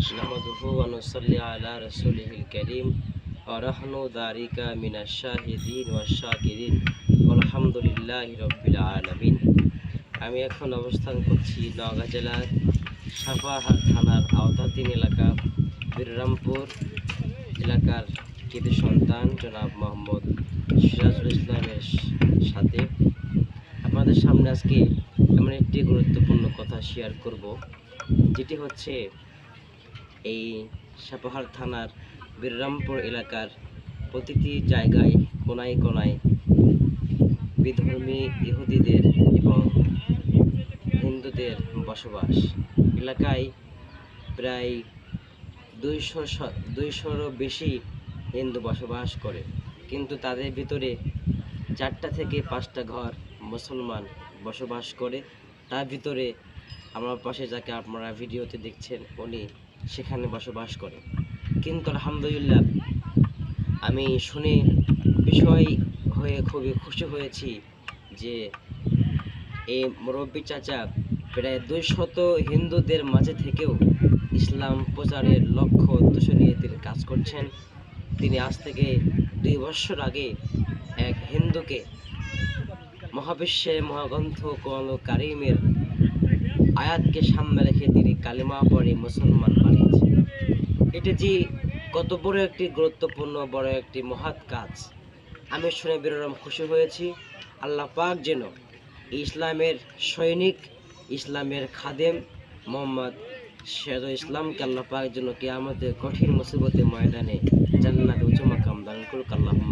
نحمده ونصلي على رسوله الكريم ونحن ذلك من الشاهدين والشاكرين والحمد لله رب العالمين আমি এখন অবস্থান করছি নওগাঁ জেলার সাপাহার থানার আওতাধীন এলাকা বীররামপুর এলাকার কৃতি সন্তান জনাব মোহাম্মদ সিরাজুল ইসলামের সাথে আপনাদের সামনে আজকে এমন একটি গুরুত্বপূর্ণ কথা শেয়ার করব যেটি হচ্ছে এই সাপাহার থানার বীররামপুর এলাকার প্রতিটি জায়গায় কোনায় কোনায় বিধর্মী ইহুদিদের এবং হিন্দুদের বসবাস। এলাকায় প্রায় দুইশো দুইশোরও বেশি হিন্দু বসবাস করে। কিন্তু তাদের ভিতরে চারটা থেকে পাঁচটা ঘর মুসলমান বসবাস করে। তার ভিতরে আমার পাশে যাকে আপনারা ভিডিওতে দেখছেন, উনি সেখানে বসবাস করে। কিন্তু আলহামদুলিল্লাহ, আমি শুনে বিষয় হয়ে খুবই খুশি হয়েছি যে এই মুরব্বী চাচা প্রায় দুই শত হিন্দুদের মাঝে থেকেও ইসলাম প্রচারের লক্ষ্য উদ্দেশ্য নিয়ে তিনি কাজ করছেন। তিনি আজ থেকে দুই বছর আগে এক হিন্দুকে মহাবিশ্বের মহাগ্রন্থ কোরআন কারিমের আয়াতকে সামনে কালিমা পড়ে মুসলমান বানিয়েছেন এটা যে কত বড় একটি গুরুত্বপূর্ণ, বড় একটি মহৎ কাজ। আমি শুনে বেরোলাম খুশি হয়েছি। আল্লাহ পাক যেন ইসলামের সৈনিক, ইসলামের খাদেম মোহাম্মদ সিরাজুল ইসলামকে আল্লাহ পাক যেন কে আমাদের কঠিন মুসিবতের ময়দানে জান্নাত উঁচু মাকাম দান করুক। আল্লাহ আমি